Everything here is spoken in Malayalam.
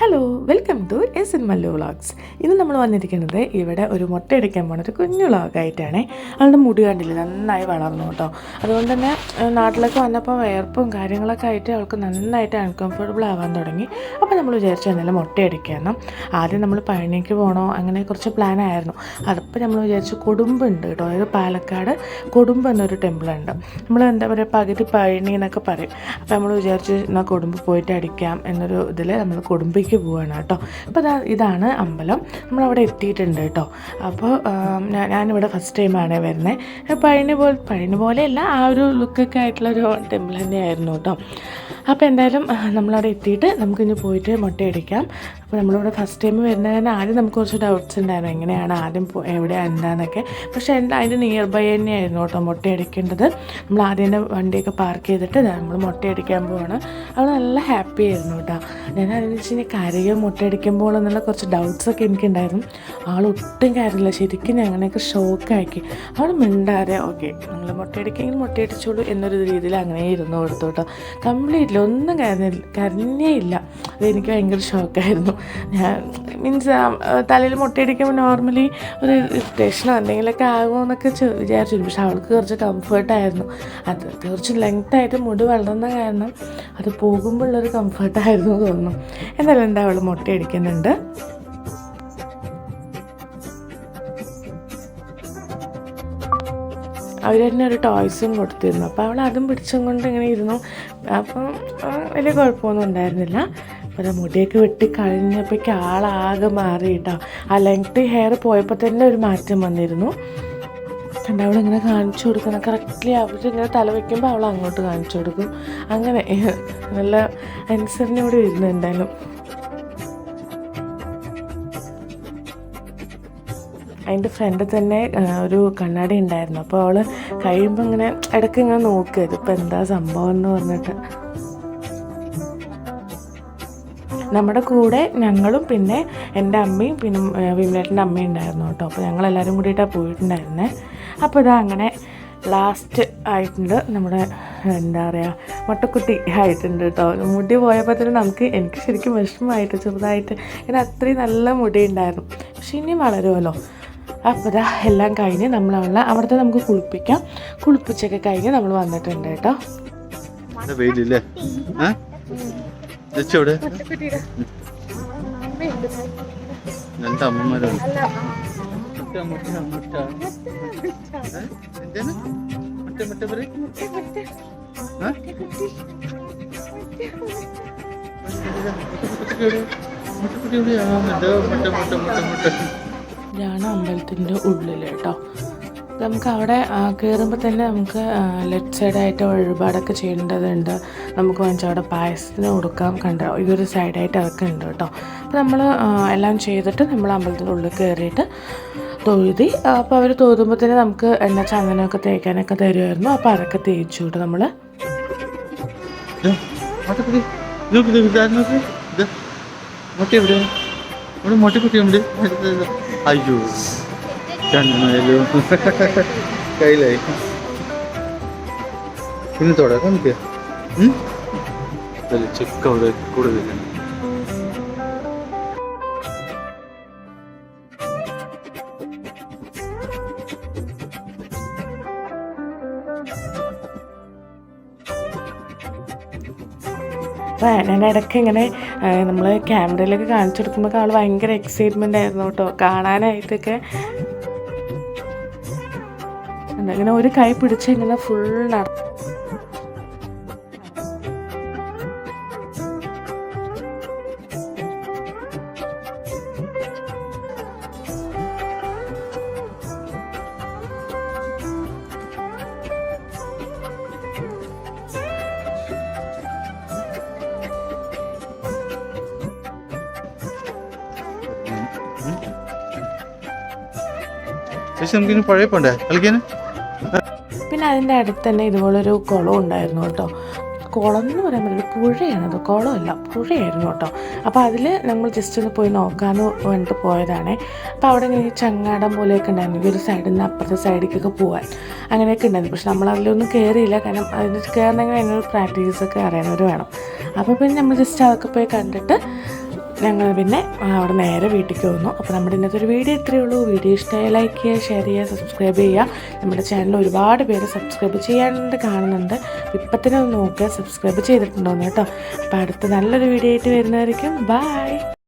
Hello welcome to S N Mallu vlogs ഇന്ന് നമ്മൾ വന്നിരിക്കുന്നത് ഇവിടെ ഒരു മുട്ട എടുക്കാൻ പോണ ഒരു കുഞ്ഞു വ്ളോഗായിട്ടാണ്. അവളുടെ മുടി കണ്ടില്ല നന്നായി വളർന്നു കേട്ടോ. അതുകൊണ്ട് തന്നെ നാട്ടിലൊക്കെ വന്നപ്പോൾ വേർപ്പും കാര്യങ്ങളൊക്കെ ആയിട്ട് അവൾക്ക് നന്നായിട്ട് അൺകംഫർട്ടബിൾ ആവാൻ തുടങ്ങി. അപ്പോൾ നമ്മൾ വിചാരിച്ചു എന്നാലും മുട്ടയടിക്കാമെന്നും ആദ്യം നമ്മൾ പഴനിക്ക് പോകണോ അങ്ങനെ കുറച്ച് പ്ലാൻ ആയിരുന്നു. അതിപ്പോൾ നമ്മൾ വിചാരിച്ചു കൊടുമ്പുണ്ട് കേട്ടോ. അതായത് പാലക്കാട് കൊടുമ്പ് എന്നൊരു ടെമ്പിൾ ഉണ്ട്. നമ്മൾ എന്താ പറയുക പകുതി പഴനി എന്നൊക്കെ പറയും. അപ്പോൾ നമ്മൾ വിചാരിച്ചു എന്നാൽ കൊടുമ്പ് പോയിട്ട് അടിക്കാം എന്നൊരു ഇതിൽ നമ്മൾ കൊടുമ്പിക്ക് പോവാണ് കേട്ടോ. അപ്പോൾ ഇതാ ഇതാണ് അമ്പലം. നമ്മളവിടെ എത്തിയിട്ടുണ്ട് കേട്ടോ. അപ്പോൾ ഞാൻ ഞാനിവിടെ ഫസ്റ്റ് ടൈമാണ് വരുന്നത് പഴനി പോലെ പഴനി പോലെയല്ല ആ ഒരു ലുക്കൊക്കെ ആയിട്ടുള്ളൊരു ടെമ്പിൾ തന്നെയായിരുന്നു കേട്ടോ. അപ്പോൾ എന്തായാലും നമ്മളവിടെ എത്തിയിട്ട് നമുക്കിനി പോയിട്ട് മുട്ടയടിക്കാം. അപ്പോൾ നമ്മളിവിടെ ഫസ്റ്റ് ടൈം വരുന്നതിന് ആദ്യം നമുക്ക് കുറച്ച് ഡൗട്ട്സ് ഉണ്ടായിരുന്നു. എങ്ങനെയാണ് ആദ്യം എവിടെയാണ് എന്താണെന്നൊക്കെ പക്ഷേ എന്റെ അതിന്റെ നിയർ ബൈ തന്നെയായിരുന്നു കേട്ടോ മുട്ടയടിക്കേണ്ടത് നമ്മൾ ആദ്യം തന്നെ വണ്ടിയൊക്കെ പാർക്ക് ചെയ്തിട്ട് മുട്ട മുട്ടയടിക്കാൻ പോവാണ്. അവൾ നല്ല ഹാപ്പി ആയിരുന്നു കേട്ടോ. ഞാൻ അതിന് വെച്ച് കഴിഞ്ഞാൽ കരയോ മുട്ടയടിക്കുമ്പോൾ എന്നുള്ള കുറച്ച് ഡൗട്ട്സൊക്കെ എനിക്കുണ്ടായിരുന്നു. ആൾ ഒട്ടും കാര്യമില്ല. ശരിക്കും ഞങ്ങളെയൊക്കെ ഷോക്കാക്കി അവൾ മിണ്ടാതെ ഓക്കെ നിങ്ങൾ മുട്ട മുട്ടയടിച്ചോളൂ എന്നൊരു രീതിയിൽ അങ്ങനെ ഇരുന്നു കൊടുത്തു കേട്ടോ. കംപ്ലീറ്റ്ലി ഒന്നും കരഞ്ഞില്ല. കരഞ്ഞേ ഇല്ല. അതെനിക്ക് ഭയങ്കര ഷോക്കായിരുന്നു മീൻസ് തലയിൽ മുട്ടയടിക്കുമ്പോൾ നോർമലി ഒരു ഇറിറ്റേഷനോ എന്തെങ്കിലുമൊക്കെ ആകുമോ എന്നൊക്കെ വിചാരിച്ചിരുന്നു. വിചാരിച്ചു പക്ഷെ അവൾക്ക് കുറച്ച് കംഫർട്ടായിരുന്നു അത് കുറച്ച് ലെങ്ത്തായിട്ട് മുടി വളർന്ന കാരണം അത് പോകുമ്പോഴുള്ളൊരു കംഫർട്ടായിരുന്നു തോന്നുന്നു. എന്നാലും എന്താ അവൾ മുട്ടയടിക്കുന്നുണ്ട്. അവർ തന്നെ ഒരു ടോയ്സും കൊടുത്തിരുന്നു. അപ്പോൾ അവൾ അതും പിടിച്ചും കൊണ്ട് ഇങ്ങനെ ഇരുന്നു. അപ്പം വലിയ കുഴപ്പമൊന്നും ഉണ്ടായിരുന്നില്ല. അപ്പോൾ മുടിയൊക്കെ വെട്ടി കഴിഞ്ഞപ്പോഴേക്ക് ആളാകെ മാറി കേട്ടോ. ആ ലെങ്ത് ഹെയർ പോയപ്പോൾ തന്നെ ഒരു മാറ്റം വന്നിരുന്നു. കണ്ട അവളിങ്ങനെ കാണിച്ചു കൊടുക്കണം കറക്റ്റ്ലി അവരിങ്ങനെ തല വയ്ക്കുമ്പോൾ അവൾ അങ്ങോട്ട് കാണിച്ചു കൊടുക്കും. അങ്ങനെ നല്ല അനുസരണയോടെ ഇരുന്നു എന്തായാലും. അതിന്റെ ഫ്രണ്ടിൽ തന്നെ ഒരു കണ്ണാടി ഉണ്ടായിരുന്നു. അപ്പോൾ അവൾ കഴിയുമ്പോൾ ഇങ്ങനെ ഇടയ്ക്ക് ഇങ്ങനെ നോക്കുക ഇതിപ്പോൾ എന്താ സംഭവം എന്ന് പറഞ്ഞിട്ട്. നമ്മുടെ കൂടെ ഞങ്ങളും പിന്നെ എന്റെ അമ്മയും പിന്നെ വിമലേട്ടന്റെ അമ്മയും ഉണ്ടായിരുന്നു കേട്ടോ. അപ്പോൾ ഞങ്ങളെല്ലാവരും കൂടിയിട്ടാണ് പോയിട്ടുണ്ടായിരുന്നത് അപ്പോൾ ഇതാ അങ്ങനെ ലാസ്റ്റ് ആയിട്ടുണ്ട് നമ്മുടെ എന്താ പറയുക മുട്ടക്കുട്ടി ആയിട്ടുണ്ട് കേട്ടോ. മുടി പോയപ്പോൾ തന്നെ നമുക്ക് എനിക്ക് ശരിക്കും വിഷമമായിട്ട് ചെറുതായിട്ട് ഇങ്ങനെ അത്രയും നല്ല മുടി ഉണ്ടായിരുന്നു പക്ഷെ ഇനിയും വളരുമല്ലോ. അപ്പോൾ ഇതാ എല്ലാം കഴിഞ്ഞ് നമ്മൾ അവളെ അവിടുത്തെ നമുക്ക് കുളിപ്പിക്കാം. കുളിപ്പിച്ചൊക്കെ കഴിഞ്ഞ് നമ്മൾ വന്നിട്ടുണ്ട് കേട്ടോ. വെയിലില്ലേ? വെച്ചോടെ രണ്ട് അമ്മമാരുണ്ട് മുട്ട മുട്ട? എന്താണ്? മുട്ട മുട്ട പറയ് മുട്ട എവിടെ? മുട്ട മുട്ട മുട്ട മുട്ട. ഇതാണ് അമ്പലത്തിന്റെ ഉള്ളിൽ കേട്ടോ. നമുക്ക് അവിടെ കയറുമ്പോൾ തന്നെ നമുക്ക് ലെഫ്റ്റ് സൈഡായിട്ട് വഴിപാടൊക്കെ ചെയ്യേണ്ടതുണ്ട്. നമുക്ക് വേണമെങ്കിൽ അവിടെ പായസത്തിന് കൊടുക്കാം. കണ്ട? ഈ ഒരു സൈഡായിട്ട് അതൊക്കെ ഉണ്ട് കേട്ടോ അപ്പോൾ നമ്മൾ എല്ലാം ചെയ്തിട്ട് നമ്മൾ അമ്പലത്തിന്റെ ഉള്ളിൽ കയറിയിട്ട് തൊഴുതി അപ്പോൾ അവർ തൊഴുതുമ്പോൾ തന്നെ നമുക്ക് എണ്ണ ചന്ദനമൊക്കെ തേക്കാനൊക്കെ തരുമായിരുന്നു അപ്പോൾ അതൊക്കെ തേച്ചു കേട്ടോ നമ്മൾ. അയ്യോ. കണ്ണായാലോ കയ്യിലായി പിന്നെ തുടക്കം നമുക്ക് ചെക്ക അവിടെ കൂടുതൽ ഞാൻ ഇടയ്ക്ക് ഇങ്ങനെ നമ്മൾ ക്യാമറയിലൊക്കെ കാണിച്ചു കൊടുക്കുമ്പോൾ ആൾ ഭയങ്കര എക്സൈറ്റ്മെന്റ് ആയിരുന്നു കേട്ടോ. കാണാനായിട്ടൊക്കെ. ഇങ്ങനെ ഒരു കൈ പിടിച്ച് ഇങ്ങനെ ഫുൾ നട പക്ഷെ നമുക്കിനി പഴയ പോണ്ടേ കളിക്കാൻ പിന്നെ അതിന്റെ അടുത്ത് തന്നെ ഇതുപോലൊരു കുളം ഉണ്ടായിരുന്നു കേട്ടോ. കുളം എന്ന് പറയാൻ പറ്റില്ല പുഴയാണത് കുളമല്ല പുഴയായിരുന്നു കേട്ടോ. അപ്പോൾ അതിൽ നമ്മൾ ജസ്റ്റ് ഒന്ന് പോയി നോക്കാമെന്ന് വേണ്ടിട്ട് പോയതാണേ. അപ്പോൾ അവിടെ ഇങ്ങനെ ചങ്ങാടം പോലെയൊക്കെ ഉണ്ടായിരുന്നു. ഈ ഒരു സൈഡിൽ നിന്ന് അപ്പുറത്തെ സൈഡിലേക്കൊക്കെ പോകാൻ അങ്ങനെയൊക്കെ ഉണ്ടായിരുന്നു. പക്ഷെ നമ്മൾ അതിലൊന്നും കയറിയില്ല കാരണം അതിൽ കയറണമെങ്കിൽ അതിനൊരു പ്രാക്ടീസൊക്കെ അറിയാനവർ വേണം. അപ്പോൾ പിന്നെ നമ്മൾ ജസ്റ്റ് അതൊക്കെ പോയി കണ്ടിട്ട് ഞങ്ങൾ പിന്നെ അവിടെ നേരെ വീട്ടിലേക്ക് വന്നു. അപ്പോൾ നമ്മുടെ ഇന്നത്തെ ഒരു വീഡിയോ ഇത്രയേ ഉള്ളൂ. വീഡിയോ ഇഷ്ടമായി ലൈക്ക് ചെയ്യുക ഷെയർ ചെയ്യുക സബ്സ്ക്രൈബ് ചെയ്യുക. നമ്മുടെ ചാനൽ ഒരുപാട് പേര് സബ്സ്ക്രൈബ് ചെയ്യാനുണ്ട് കാണുന്നുണ്ട്. ഇപ്പം ഒന്ന് നോക്കുക സബ്സ്ക്രൈബ് ചെയ്തിട്ടുണ്ടോന്ന് കേട്ടോ. അപ്പോൾ അടുത്ത നല്ലൊരു വീഡിയോ ആയിട്ട് വരുന്നതായിരിക്കും. ബൈ